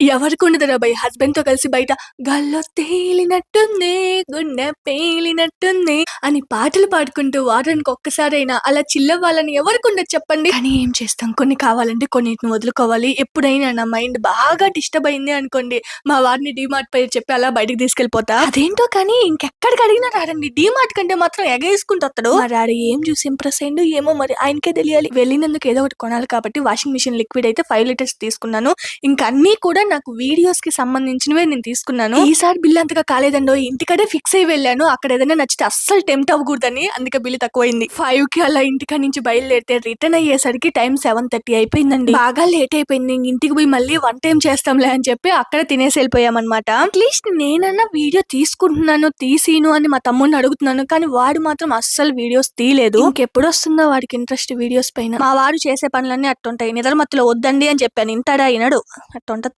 ఎవరికి ఉండదురా బై హస్బెండ్తో కలిసి బయట గల్లో తేలినట్టుంది. గుండె పేలినట్టుంది అని పాటలు పాడుకుంటూ వారానికి ఒక్కసారైనా అలా చిల్లవ్వాలని ఎవరికి ఉండదు చెప్పండి. కానీ ఏం చేస్తాం? కొన్ని కావాలంటే కొన్నిటిని వదులుకోవాలి. ఎప్పుడైనా నా మైండ్ బాగా డిస్టర్బ్ అయింది అనుకోండి మా వారిని డిమార్ట్ పేరు చెప్పి అలా బయటకు తీసుకెళ్ళిపోతా అదేంటో కానీ ఇంకెక్కడికి అడిగినా రాడండి డిమార్ట్ కంటే మాత్రం ఎగేసుకుంటూ వస్తాడు. మరి ఆడ ఏం చూసి ఇంప్రెస్ అయిండు ఏమో మరి ఆయనకే తెలియాలి. వెళ్ళినందుకు ఏదో ఒకటి కొనాలి కాబట్టి వాషింగ్ మిషన్ లిక్విడ్ అయితే ఫైవ్ లీటర్స్ తీసుకున్నాను. ఇంకా అన్ని కూడా నాకు వీడియోస్కి సంబంధించినవే నేను తీసుకున్నాను. ఈసారి బిల్ అంతగా కాలేదండో ఇంటికడే ఫిక్స్ అయి వెళ్ళాను. అక్కడ ఏదైనా నచ్చితే అస్సలు టెంప్ట్ అవ్వకూడదని. అందుకే బిల్లు తక్కువైంది. ఫైవ్కి అలా ఇంటికాడ నుంచి బయలుదేరితే రిటర్న్ అయ్యేసరికి టైం సెవెన్ థర్టీ అయిపోయిందండి. బాగా లేట్ అయిపోయింది. ఇంక ఇంటికి పోయి మళ్ళీ వన్ టైం చేస్తాంలే అని చెప్పి అక్కడ తినేసి వెళ్ళిపోయామన్నమాట. అట్లీస్ట్ నేనన్నా వీడియో తీసుకుంటున్నాను తీసిను అని మా తమ్ముడిని అడుగుతున్నాను. కానీ వాడు మాత్రం అస్సలు వీడియోస్ తీయలేదు. ఇంకెప్పుడు వస్తుందో వాడికి ఇంట్రెస్ట్ వీడియోస్ పైన. మా వాడు చేసే పనులన్నీ అట్టుంటాయి. నిద్ర మత్తులో వద్దండి అని చెప్పాను. ఇంటాడా అయినాడు అట్టుంటది.